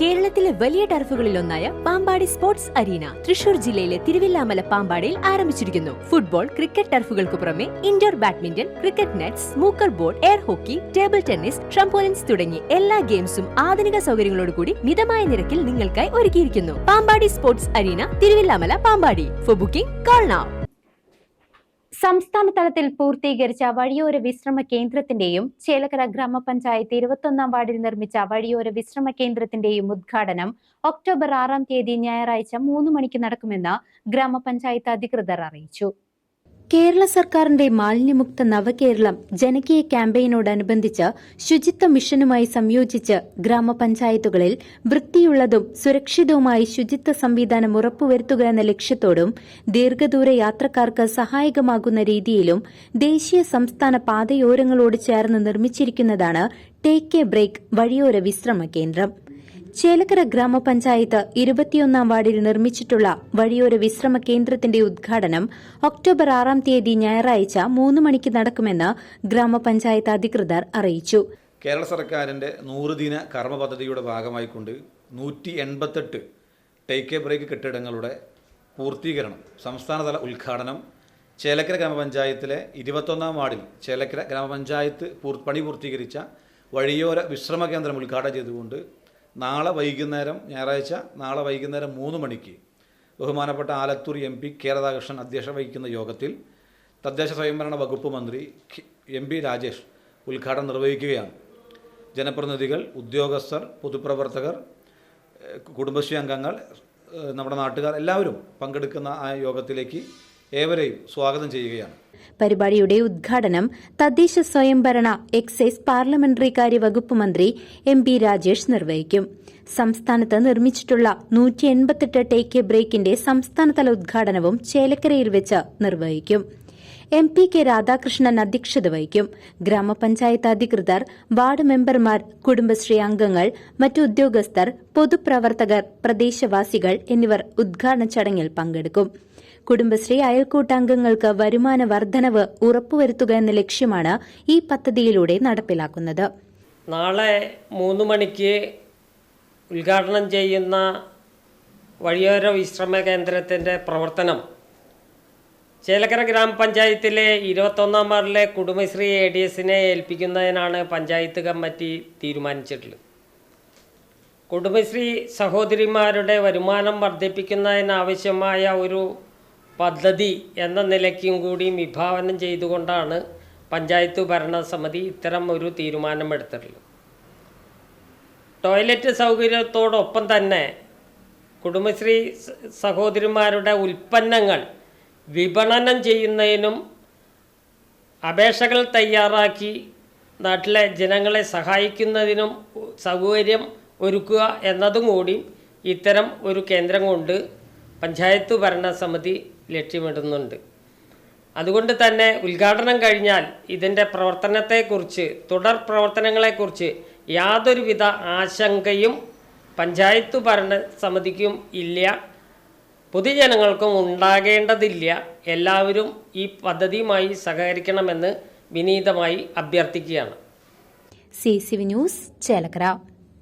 കേരളത്തിലെ വലിയ ടർഫുകളിലൊന്നായ പാമ്പാടി സ്പോർട്സ് അരീന തൃശൂർ ജില്ലയിലെ തിരുവില്ലാമല പാമ്പാടിയിൽ ആരംഭിച്ചിരിക്കുന്നു. ഫുട്ബോൾ ക്രിക്കറ്റ് ടർഫുകൾക്ക് പുറമെ indoor badminton cricket nets മൂക്കർ board air hockey table tennis trampolines തുടങ്ങി എല്ലാ ഗെയിംസും ആധുനിക സൗകര്യങ്ങളോടുകൂടി മിതമായ നിരക്കിൽ നിങ്ങൾക്കായി ഒരുക്കിയിരിക്കുന്നു. Pampady sports arena Thiruvilwamala Pampady. For booking call now സംസ്ഥാന തലത്തിൽ പൂർത്തീകരിച്ച വഴിയോര വിശ്രമ കേന്ദ്രത്തിന്റെയും ചേലക്കര ഗ്രാമപഞ്ചായത്ത് ഇരുപത്തൊന്നാം വാർഡിൽ നിർമ്മിച്ച വഴിയോര വിശ്രമ കേന്ദ്രത്തിന്റെയും ഉദ്ഘാടനം ഒക്ടോബർ ആറാം തീയതി ഞായറാഴ്ച മൂന്ന് മണിക്ക് നടക്കുമെന്ന് ഗ്രാമപഞ്ചായത്ത് അധികൃതർ അറിയിച്ചു. കേരള സർക്കാരിന്റെ മാലിന്യമുക്ത നവകേരളം ജനകീയ ക്യാമ്പയിനോടനുബന്ധിച്ച് ശുചിത്വ മിഷനുമായി സംയോജിച്ച് ഗ്രാമപഞ്ചായത്തുകളിൽ വൃത്തിയുള്ളതും സുരക്ഷിതവുമായി ശുചിത്വ സംവിധാനം ഉറപ്പുവരുത്തുക എന്ന ലക്ഷ്യത്തോടും ദീർഘദൂര യാത്രക്കാർക്ക് സഹായകമാകുന്ന രീതിയിലും ദേശീയ സംസ്ഥാന പാതയോരങ്ങളോട് ചേർന്ന് നിർമ്മിച്ചിരിക്കുന്നതാണ് ടേക്ക് എ ബ്രേക്ക് വഴിയോര വിശ്രമ കേന്ദ്രം. ചേലക്കര ഗ്രാമപഞ്ചായത്ത് ഇരുപത്തിയൊന്നാം വാർഡിൽ നിർമ്മിച്ചിട്ടുള്ള വഴിയോര വിശ്രമ കേന്ദ്രത്തിന്റെ ഉദ്ഘാടനം ഒക്ടോബർ ആറാം തീയതി ഞായറാഴ്ച മൂന്ന് മണിക്ക് നടക്കുമെന്ന് ഗ്രാമപഞ്ചായത്ത് അധികൃതർ അറിയിച്ചു. കേരള സർക്കാരിന്റെ നൂറ് ദിന കർമ്മ പദ്ധതിയുടെ ഭാഗമായിക്കൊണ്ട് നൂറ്റി എൺപത്തെട്ട് ടേക്ക് എ ബ്രേക്ക് കെട്ടിടങ്ങളുടെ പൂർത്തീകരണം സംസ്ഥാനതല ഉദ്ഘാടനം ചേലക്കര ഗ്രാമപഞ്ചായത്തിലെ ഇരുപത്തൊന്നാം വാർഡിൽ ചേലക്കര ഗ്രാമപഞ്ചായത്ത് പണി പൂർത്തീകരിച്ച വഴിയോര വിശ്രമ കേന്ദ്രം ഉദ്ഘാടനം ചെയ്തുകൊണ്ട് നാളെ വൈകുന്നേരം ഞായറാഴ്ച നാളെ വൈകുന്നേരം മൂന്ന് മണിക്ക് ബഹുമാനപ്പെട്ട Alathur M P K Radhakrishnan അധ്യക്ഷത വഹിക്കുന്ന യോഗത്തിൽ തദ്ദേശ സ്വയംഭരണ വകുപ്പ് മന്ത്രി എം പി രാജേഷ് ഉദ്ഘാടനം നിർവഹിക്കുകയാണ്. ജനപ്രതിനിധികൾ ഉദ്യോഗസ്ഥർ പൊതുപ്രവർത്തകർ കുടുംബശ്രീ അംഗങ്ങൾ നമ്മുടെ നാട്ടുകാർ എല്ലാവരും പങ്കെടുക്കുന്ന ആ യോഗത്തിലേക്ക് ഏവരെയും സ്വാഗതം ചെയ്യുകയാണ്. പരിപാടിയുടെ ഉദ്ഘാടനം തദ്ദേശ സ്വയംഭരണ എക്സൈസ് പാർലമെന്ററി കാര്യ വകുപ്പ് മന്ത്രി എം പി രാജേഷ് നിർവഹിക്കും. സംസ്ഥാനത്ത് നിർമ്മിച്ചിട്ടുള്ള നൂറ്റി എൺപത്തെട്ട് ടേക്ക് എ ബ്രേക്കിന്റെ സംസ്ഥാനതല ഉദ്ഘാടനവും ചേലക്കരയിൽ വെച്ച് നിർവഹിക്കും. എം പി കെ രാധാകൃഷ്ണൻ അധ്യക്ഷത വഹിക്കും. ഗ്രാമപഞ്ചായത്ത് അധികൃതർ വാർഡ് മെമ്പർമാർ കുടുംബശ്രീ അംഗങ്ങൾ മറ്റു ഉദ്യോഗസ്ഥർ പൊതുപ്രവർത്തകർ പ്രദേശവാസികൾ എന്നിവർ ഉദ്ഘാടന ചടങ്ങിൽ പങ്കെടുക്കും. കുടുംബശ്രീ അയൽക്കൂട്ടാംഗങ്ങൾക്ക് വരുമാന വർധനവ് ഉറപ്പുവരുത്തുക എന്ന ലക്ഷ്യമാണ് ഈ പദ്ധതിയിലൂടെ നടപ്പിലാക്കുന്നത്. നാളെ മൂന്ന് മണിക്ക് ഉദ്ഘാടനം ചെയ്യുന്ന വഴിയോര വിശ്രമ കേന്ദ്രത്തിന്റെ പ്രവർത്തനം ചേലക്കര ഗ്രാമപഞ്ചായത്തിലെ ഇരുപത്തൊന്നാം വാർഡിലെ കുടുംബശ്രീ എ ഡി എസിനെ ഏൽപ്പിക്കുന്നതിനാണ് പഞ്ചായത്ത് കമ്മിറ്റി തീരുമാനിച്ചിട്ടുള്ളത്. കുടുംബശ്രീ സഹോദരിമാരുടെ വരുമാനം വർദ്ധിപ്പിക്കുന്നതിനാവശ്യമായ ഒരു പദ്ധതി എന്ന നിലയ്ക്കും കൂടി വിഭാവനം ചെയ്തുകൊണ്ടാണ് പഞ്ചായത്ത് ഭരണസമിതി ഇത്തരം ഒരു തീരുമാനമെടുത്തിട്ടുള്ളത്. ടോയ്ലറ്റ് സൗകര്യത്തോടൊപ്പം തന്നെ കുടുംബശ്രീ സഹോദരിമാരുടെ ഉൽപ്പന്നങ്ങൾ വിപണനം ചെയ്യുന്നതിനും അപേക്ഷകൾ തയ്യാറാക്കി നാട്ടിലെ ജനങ്ങളെ സഹായിക്കുന്നതിനും സൗകര്യം ഒരുക്കുക എന്നതും കൂടി ഇത്തരം ഒരു കേന്ദ്രം കൊണ്ട് പഞ്ചായത്ത് ഭരണസമിതി ലക്ഷ്യമിടുന്നുണ്ട്. അതുകൊണ്ട് തന്നെ ഉദ്ഘാടനം കഴിഞ്ഞാൽ ഇതിന്റെ പ്രവർത്തനത്തെക്കുറിച്ച് തുടർ പ്രവർത്തനങ്ങളെക്കുറിച്ച് യാതൊരുവിധ ആശങ്കയും പഞ്ചായത്ത് ഭരണ സമിതിക്കും ഇല്ല. പൊതുജനങ്ങൾക്കും ഉണ്ടാകേണ്ടതില്ല. എല്ലാവരും ഈ പദ്ധതിയുമായി സഹകരിക്കണമെന്ന് വിനീതമായി അഭ്യർത്ഥിക്കുകയാണ്. C C V news Chelakkara.